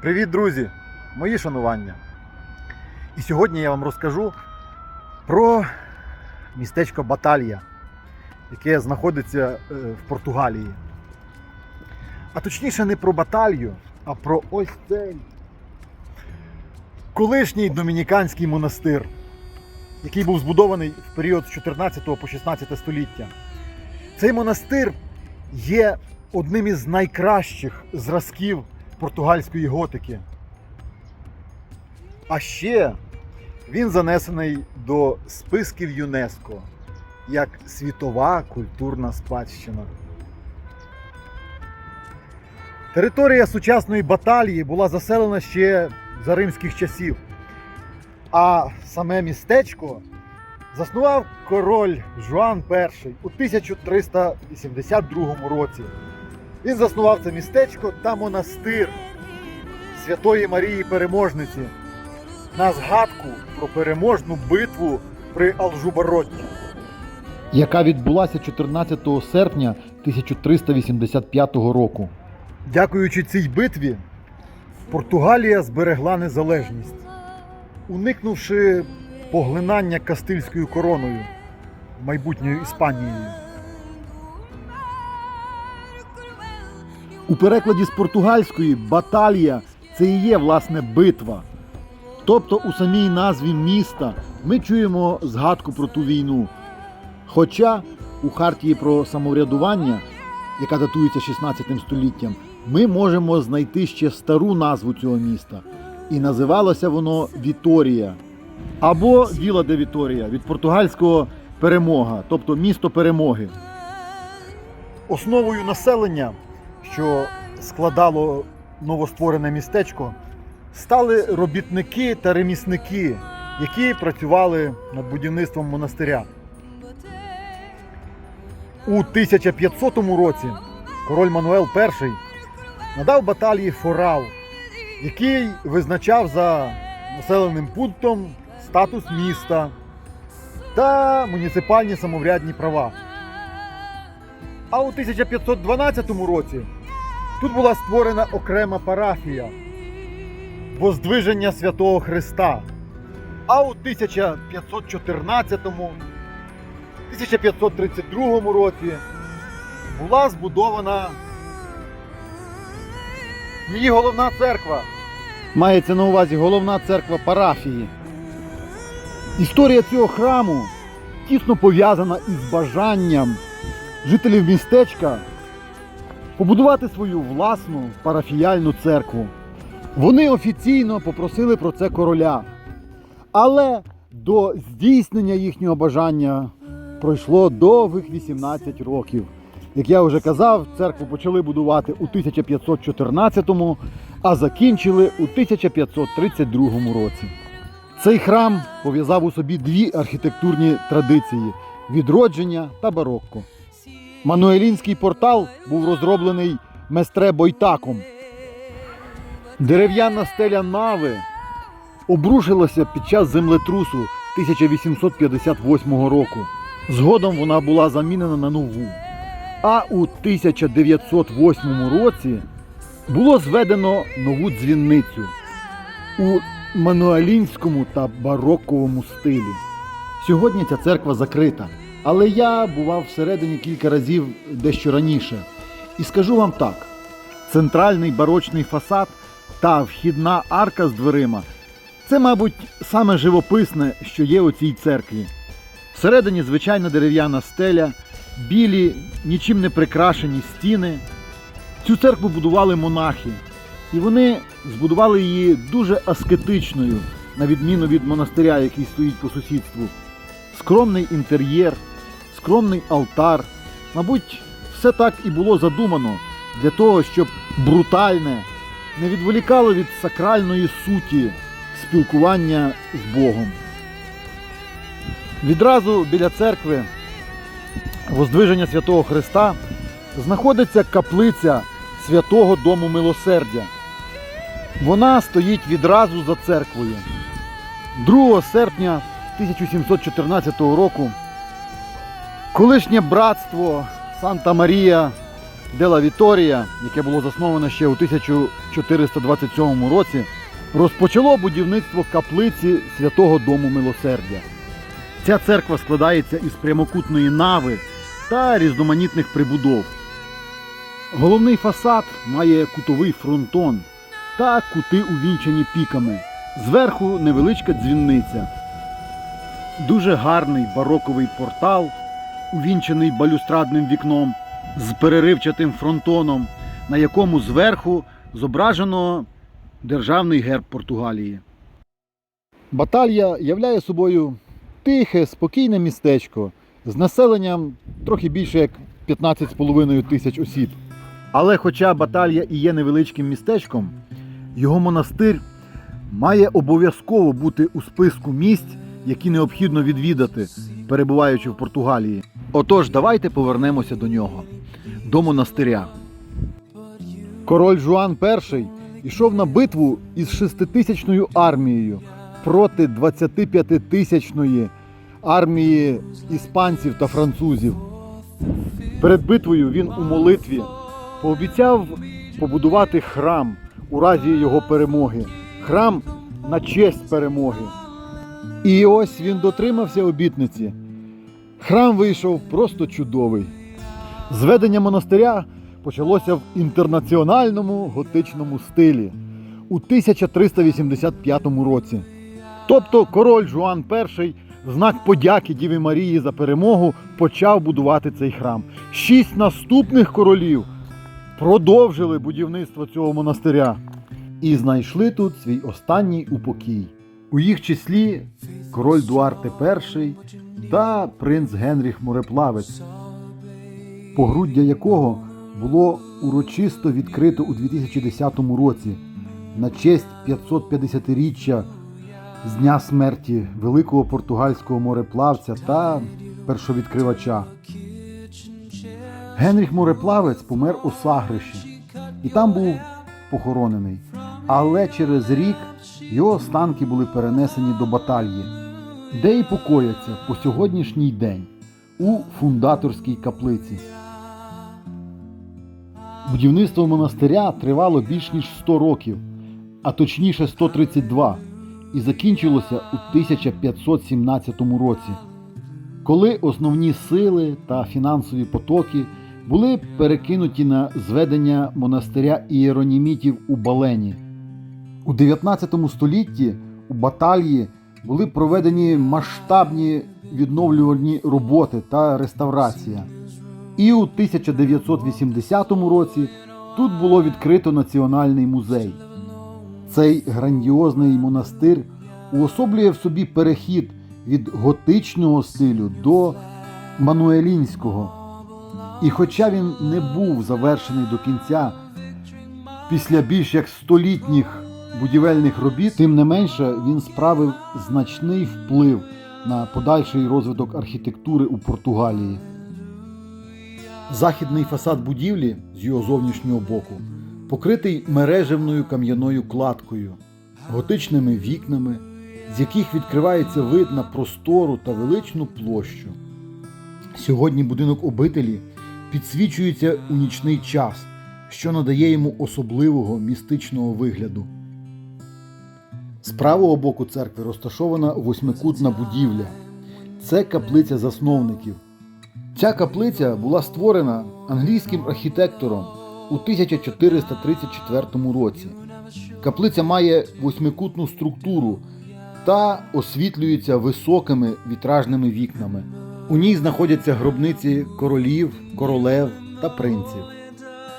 Привіт, друзі! Мої шанування. І сьогодні я вам розкажу про містечко Баталія, яке знаходиться е, в Португалії. А точніше не про Баталію, а про ось цей колишній домініканський монастир, який був збудований в період з 14 по 16 століття. Цей монастир є одним із найкращих зразків португальської готики. А ще він занесений до списків ЮНЕСКО як світова культурна спадщина. Територія сучасної баталії була заселена ще за римських часів. А саме містечко заснував король Жуан І у 1382 році. Він заснував це містечко та монастир Святої Марії Переможниці на згадку про переможну битву при Алжубаротті, яка відбулася 14 серпня 1385 року. Дякуючи цій битві, Португалія зберегла незалежність, уникнувши поглинання Кастильською короною майбутньою Іспанією. У перекладі з португальської баталія це і є власне битва. Тобто у самій назві міста ми чуємо згадку про ту війну. Хоча у хартії про самоврядування, яка датується 16 століттям, ми можемо знайти ще стару назву цього міста. І називалося воно Віторія або Віла де Віторія від португальського перемога, тобто місто перемоги. Основою населення, що складало новостворене містечко, стали робітники та ремісники, які працювали над будівництвом монастиря. У 1500 році король Мануел І надав баталії форал, який визначав за населеним пунктом статус міста та муніципальні самоврядні права. А у 1512 році тут була створена окрема парафія Воздвиження Святого Христа. А у 1514-1532 році була збудована її головна церква. Мається на увазі головна церква парафії. Історія цього храму тісно пов'язана із бажанням жителів містечка побудувати свою власну парафіяльну церкву. Вони офіційно попросили про це короля. Але до здійснення їхнього бажання пройшло довгих 18 років. Як я вже казав, церкву почали будувати у 1514-му, а закінчили у 1532 році. Цей храм пов'язав у собі дві архітектурні традиції відродження та барокко. Мануелінський портал був розроблений местре Бойтаком. Дерев'яна стеля нави обрушилася під час землетрусу 1858 року. Згодом вона була замінена на нову. А у 1908 році було зведено нову дзвіницю у мануалінському та бароковому стилі. Сьогодні ця церква закрита, але я бував всередині кілька разів дещо раніше. І скажу вам так: центральний барочний фасад та вхідна арка з дверима це, мабуть, саме живописне, що є у цій церкві. Всередині звичайна дерев'яна стеля, білі, нічим не прикрашені стіни. Цю церкву будували монахи, і вони збудували її дуже аскетичною, на відміну від монастиря, який стоїть по сусідству. Скромний інтер'єр, скромний алтар. Мабуть, все так і було задумано для того, щоб брутальне не відволікало від сакральної суті спілкування з Богом. Відразу біля церкви Воздвиження Святого Христа знаходиться каплиця Святого Дому Милосердя. Вона стоїть відразу за церквою. 2 серпня 1714 року колишнє братство Санта Марія Дела Віторія, яке було засноване ще у 1427 році, розпочало будівництво каплиці Святого Дому Милосердя. Ця церква складається із прямокутної нави та різноманітних прибудов. Головний фасад має кутовий фронтон та кути увінчані піками. Зверху невеличка дзвінниця. Дуже гарний бароковий портал, увінчений балюстрадним вікном з переривчатим фронтоном, на якому зверху зображено державний герб Португалії. Баталія являє собою тихе, спокійне містечко з населенням трохи більше як 15,5 тисяч осіб. Але хоча Баталія і є невеличким містечком, його монастир має обов'язково бути у списку місць, які необхідно відвідати, перебуваючи в Португалії. Отож, давайте повернемося до нього, до монастиря. Король Жуан І йшов на битву із шеститисячною армією проти 25-тисячної армії іспанців та французів. Перед битвою він у молитві пообіцяв побудувати храм у разі його перемоги, храм на честь перемоги. І ось він дотримався обітниці. Храм вийшов просто чудовий. Зведення монастиря почалося в інтернаціональному готичному стилі у 1385 році. Тобто король Жуан І в знак подяки Діві Марії за перемогу почав будувати цей храм. Шість наступних королів продовжили будівництво цього монастиря і знайшли тут свій останній упокій. У їх числі король Дуарте І та принц Генріх Мореплавець, погруддя якого було урочисто відкрито у 2010 році на честь 550-річчя з дня смерті великого португальського мореплавця та першовідкривача. Генріх Мореплавець помер у Сагриші і там був похоронений. Але через рік його останки були перенесені до баталії, де і покояться по сьогоднішній день у фундаторській каплиці. Будівництво монастиря тривало більш ніж 100 років, а точніше 132, і закінчилося у 1517 році, коли основні сили та фінансові потоки були перекинуті на зведення монастиря ієронімітів у Балені. У 19 столітті у баталії були проведені масштабні відновлювальні роботи та реставрація. І у 1980 році тут було відкрито національний музей. Цей грандіозний монастир уособлює в собі перехід від готичного стилю до мануелінського. І хоча він не був завершений до кінця після більш як столітніх будівельних робіт, тим не менше він справив значний вплив на подальший розвиток архітектури у Португалії. Західний фасад будівлі з його зовнішнього боку покритий мережевною кам'яною кладкою, готичними вікнами, з яких відкривається вид на простору та величну площу. Сьогодні будинок обителі підсвічується у нічний час, що надає йому особливого містичного вигляду. З правого боку церкви розташована восьмикутна будівля. Це каплиця засновників. Ця каплиця була створена англійським архітектором у 1434 році. Каплиця має восьмикутну структуру та освітлюється високими вітражними вікнами. У ній знаходяться гробниці королів, королев та принців.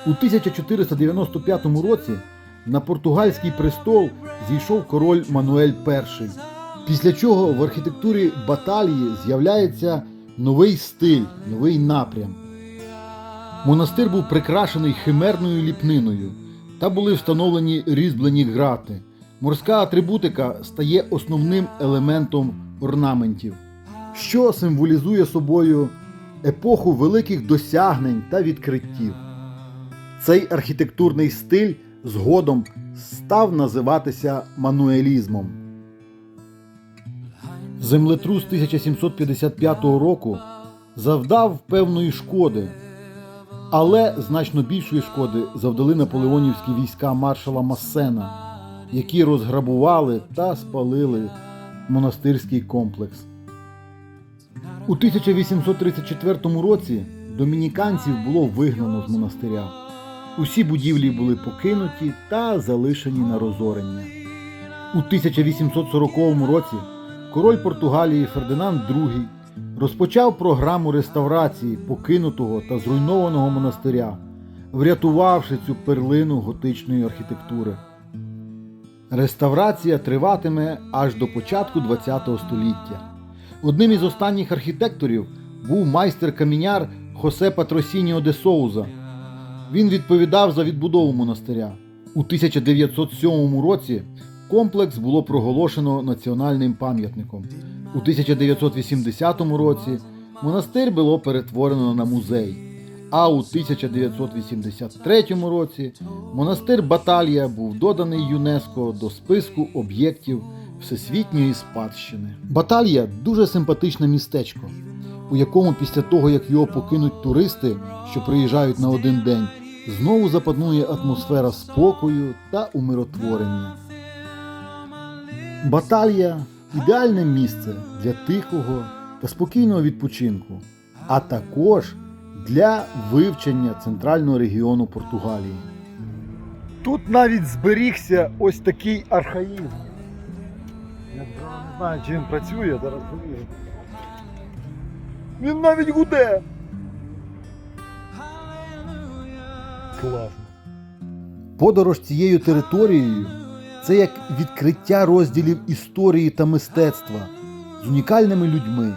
У 1495 році на португальський престол зійшов король Мануель І, після чого в архітектурі баталії з'являється новий стиль, новий напрям. Монастир був прикрашений химерною ліпниною та були встановлені різьблені грати. Морська атрибутика стає основним елементом орнаментів, що символізує собою епоху великих досягнень та відкриттів. Цей архітектурний стиль згодом став називатися мануелізмом. Землетрус 1755 року завдав певної шкоди. Але значно більшої шкоди завдали наполеонівські війська маршала Массена, які розграбували та спалили монастирський комплекс. У 1834 році домініканців було вигнано з монастиря. Усі будівлі були покинуті та залишені на розорення. У 1840 році король Португалії Фердинанд II розпочав програму реставрації покинутого та зруйнованого монастиря, врятувавши цю перлину готичної архітектури. Реставрація триватиме аж до початку ХХ століття. Одним із останніх архітекторів був майстер-каміняр Хосе Патросініо де Соуза. Він відповідав за відбудову монастиря. У 1907 році комплекс було проголошено національним пам'ятником. У 1980 році монастир було перетворено на музей. А у 1983 році монастир Баталія був доданий ЮНЕСКО до списку об'єктів Всесвітньої спадщини. Баталія дуже симпатичне містечко, у якому після того, як його покинуть туристи, що приїжджають на один день, знову запанує атмосфера спокою та умиротворення. Баталія ідеальне місце для тихого та спокійного відпочинку, а також для вивчення центрального регіону Португалії. Тут навіть зберігся ось такий архаїзм. Я не знаю, чи він працює, зараз повірю. Він навіть гуде. Класно. Подорож цією територією це як відкриття розділів історії та мистецтва з унікальними людьми,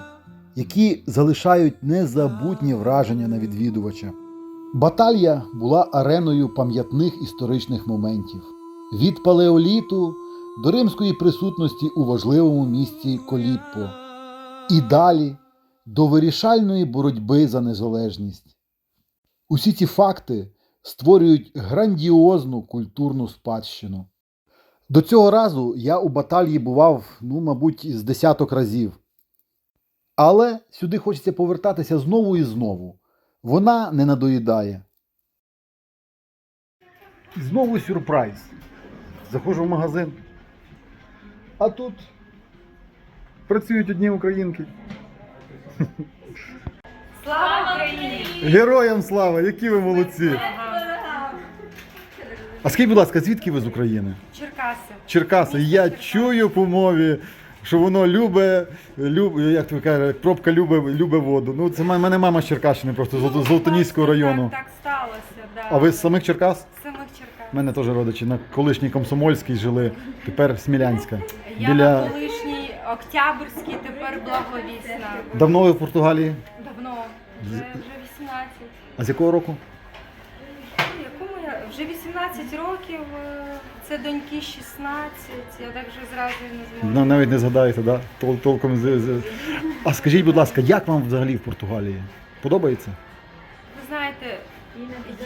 які залишають незабутнє враження на відвідувача. Баталія була ареною пам'ятних історичних моментів від палеоліту до римської присутності у важливому місті Коліппо і далі до вирішальної боротьби за незалежність. Усі ці факти створюють грандіозну культурну спадщину. До цього разу я у баталії бував, ну, мабуть, з десяток разів. Але сюди хочеться повертатися знову і знову. Вона не надоїдає. Знову сюрприз. Заходжу в магазин. А тут працюють одні українки. Слава Україні! Героям слава! Які ви молодці! А скажіть, будь ласка, звідки ви з України? Черкаси. Черкаси. Я чую по мові, що воно любе, любе як ви кажете, пробка любе, любе воду. Ну, це мене мама з Черкащини, просто з Золото- Золотоніського району. Так, так сталося, да. А ви з самих Черкас? З самих Черкас. У мене теж родичі на колишній Комсомольській жили, тепер Смілянська. Я Біля... на колишній Октябрьській, тепер Благовісна. Давно ви в Португалії? Давно, вже, вже 18. А з якого року? Якому я? Вже 18 років, е, це доньки 16, я так вже зразу і не Ну, зможу. навіть не згадаєте, да? Тол- толком. з- з- А скажіть, будь ласка, як вам взагалі в Португалії? Подобається?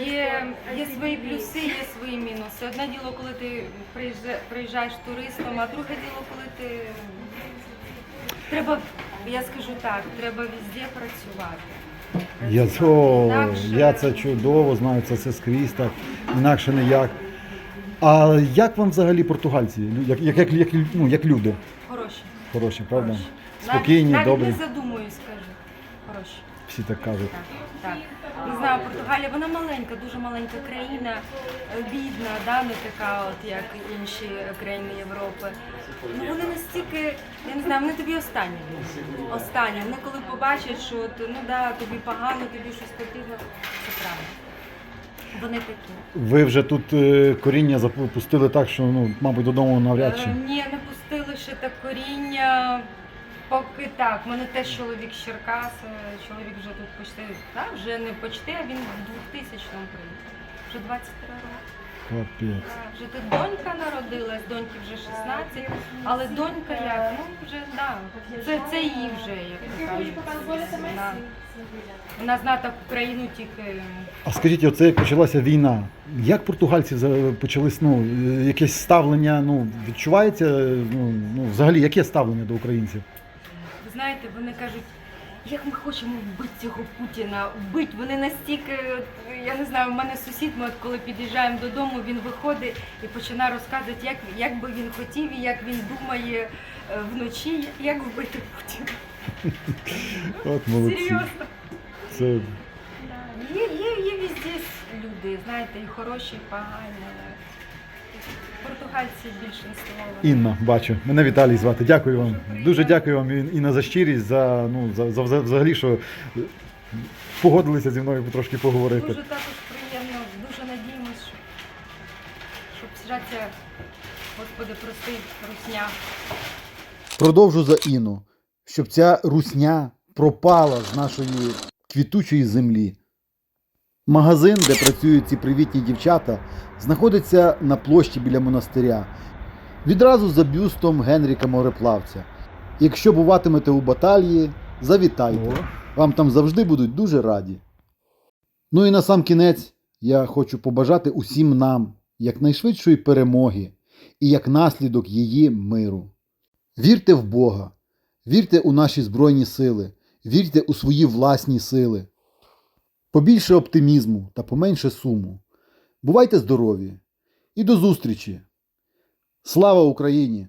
Є, є свої плюси, є свої мінуси. Одне діло, коли ти приїжджа- приїжджаєш туристом, а друге діло, коли ти треба, я скажу так, треба везде працювати. Я, о, Інакше- я це чудово знаю, це все скрізь так, інакше ніяк. А як вам взагалі португальці? Як, як, як, як, ну, як люди? Хороші. Хороші, правда? хороші. Спокійні, навіть, добрі. Навіть не задумуюсь, скажу. Хороші. Всі так кажуть. Так, так. Не знаю, Португалія, вона маленька, дуже маленька країна, е, бідна, да, не така, от як інші країни Європи. Ну вони настільки, я не знаю, вони тобі останні. Останні. Вони коли побачать, що от, ну да, тобі погано, тобі щось потрібно, це правда. Вони такі. Ви вже тут е, коріння запустили так, що, ну, мабуть, додому навряд чи. Е, Ні, не пустили ще так коріння. Поки так, У мене теж чоловік з Черкас, чоловік вже тут почти, так, вже не почти, а він в 2000-му приїхав. Вже 23 роки. Капець. Так, Вже тут донька народилась, доньки вже 16, але донька як, ну вже да, це, це її вже, як кажуть. Вона, вона знає Україну тільки. А скажіть, оце як почалася війна. Як португальці за- почали ну, якесь ставлення, ну, відчувається, ну, ну, взагалі, яке ставлення до українців? Знаєте, вони кажуть, як ми хочемо вбити цього Путіна, вбити. Вони настільки, я не знаю, в мене сусід, ми от коли під'їжджаємо додому, він виходить і починає розказувати, як, як би він хотів і як він думає е, вночі, як вбити Путіна. От Серйозно. Це. Є, є, є везде люди, знаєте, і хороші, і погані. Португальці більшинство. вони- Інна, бачу. Мене Віталій звати. Дякую вам. Дуже дякую вам, Інна, за щирість, за, ну, за, за, за взагалі, що погодилися зі мною трошки поговорити. Дуже також приємно, дуже надіємось, що, щоб сжаться, Господи, прости, русня. Продовжу за Інну, щоб ця русня пропала з нашої квітучої землі. Магазин, де працюють ці привітні дівчата, знаходиться на площі біля монастиря, відразу за бюстом Генріка Мореплавця. Якщо буватимете у баталії, завітайте. Вам там завжди будуть дуже раді. Ну і на сам кінець я хочу побажати усім нам якнайшвидшої перемоги і як наслідок її миру. Вірте в Бога, вірте у наші Збройні сили, вірте у свої власні сили. Побільше оптимізму та поменше суму. Бувайте здорові і до зустрічі! Слава Україні!